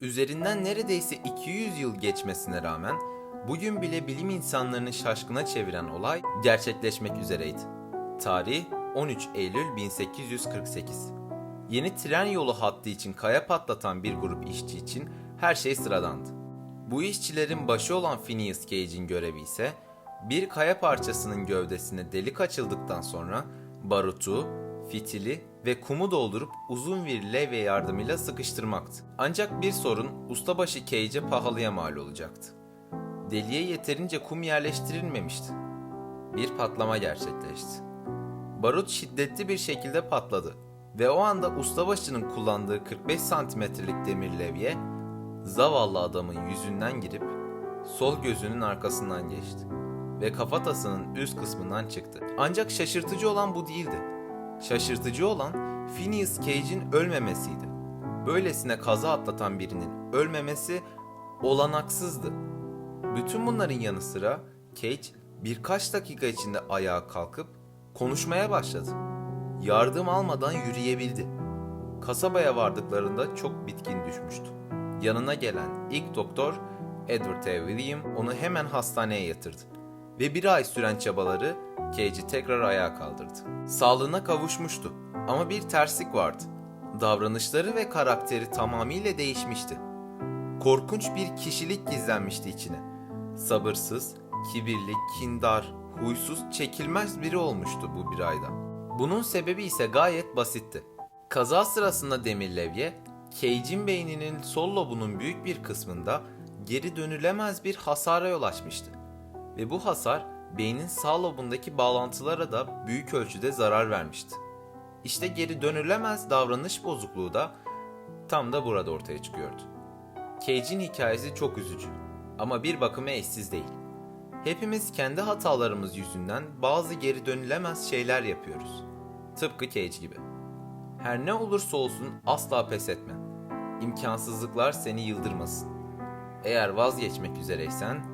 Üzerinden neredeyse 200 yıl geçmesine rağmen bugün bile bilim insanlarını şaşkına çeviren olay gerçekleşmek üzereydi. Tarih 13 Eylül 1848. Yeni tren yolu hattı için kaya patlatan bir grup işçi için her şey sıradandı. Bu işçilerin başı olan Phineas Gage'in görevi ise bir kaya parçasının gövdesine delik açıldıktan sonra barutu, fitili ve kumu doldurup uzun bir levye yardımıyla sıkıştırmaktı. Ancak bir sorun ustabaşı Cage'e pahalıya mal olacaktı. Deliğe yeterince kum yerleştirilmemişti. Bir patlama gerçekleşti. Barut şiddetli bir şekilde patladı ve o anda ustabaşının kullandığı 45 santimetrelik demir levye zavallı adamın yüzünden girip sol gözünün arkasından geçti ve kafatasının üst kısmından çıktı. Ancak şaşırtıcı olan bu değildi. Şaşırtıcı olan Phineas Cage'in ölmemesiydi. Böylesine kaza atlatan birinin ölmemesi olanaksızdı. Bütün bunların yanı sıra Cage birkaç dakika içinde ayağa kalkıp konuşmaya başladı. Yardım almadan yürüyebildi. Kasabaya vardıklarında çok bitkin düşmüştü. Yanına gelen ilk doktor Edward T. William onu hemen hastaneye yatırdı ve bir ay süren çabaları Cage'i tekrar ayağa kaldırdı. Sağlığına kavuşmuştu ama bir terslik vardı. Davranışları ve karakteri tamamıyla değişmişti. Korkunç bir kişilik gizlenmişti içine. Sabırsız, kibirli, kindar, huysuz, çekilmez biri olmuştu bu bir ayda. Bunun sebebi ise gayet basitti. Kaza sırasında demir levye, Cage'in beyninin sol lobunun büyük bir kısmında geri dönülemez bir hasara yol açmıştı. Ve bu hasar beynin sağ lobundaki bağlantılara da büyük ölçüde zarar vermişti. İşte geri dönülemez davranış bozukluğu da tam da burada ortaya çıkıyordu. Cage'in hikayesi çok üzücü ama bir bakıma eşsiz değil. Hepimiz kendi hatalarımız yüzünden bazı geri dönülemez şeyler yapıyoruz. Tıpkı Cage gibi. Her ne olursa olsun asla pes etme. İmkansızlıklar seni yıldırmasın. Eğer vazgeçmek üzereysen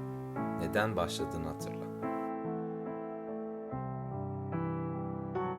neden başladığını hatırla.